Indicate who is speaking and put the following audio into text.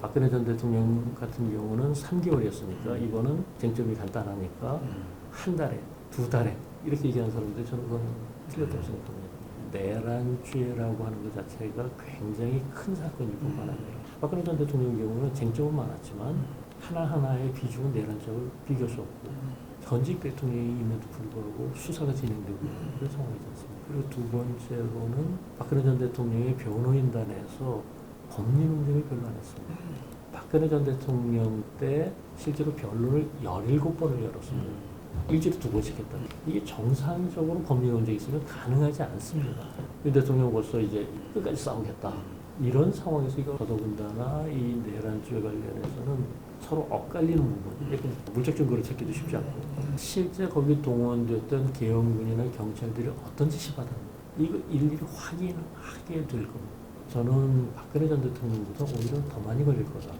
Speaker 1: 박근혜 전 대통령 같은 경우는 3개월이었으니까 이거는 쟁점이 간단하니까 한 달에, 두 달에 이렇게 얘기하는 사람들 저는 그건 틀렸다고 생각합니다. 내란죄라고 하는 것 자체가 굉장히 큰 사건일 뿐만 아니라 박근혜 전 대통령 경우는 쟁점은 많았지만 하나하나의 비중은 내란죄하고 비교할 수 없고 현직 대통령임에도 불구하고 수사가 진행되고 있는 그런 상황이지 않습니까? 그리고 두 번째로는 박근혜 전 대통령의 변호인단에서 법률 운동을 별로 안 했습니다. 박근혜 전 대통령 때 실제로 변론을 17번을 열었습니다. 일주일에 두 번씩 했다. 이게 정상적으로 법률 논쟁이 있으면 가능하지 않습니다. 이 대통령 벌써 이제 끝까지 싸우겠다. 이런 상황에서 이거 더더군다나 이 내란죄 관련해서는 서로 엇갈리는 부분, 약간 물적 증거를 찾기도 쉽지 않고 실제 거기 동원됐던 계엄군이나 경찰들이 어떤 지시 받았는지 이거 일일이 확인하게 될 겁니다. 저는 박근혜 전 대통령보다 오히려 더 많이 걸릴 거다.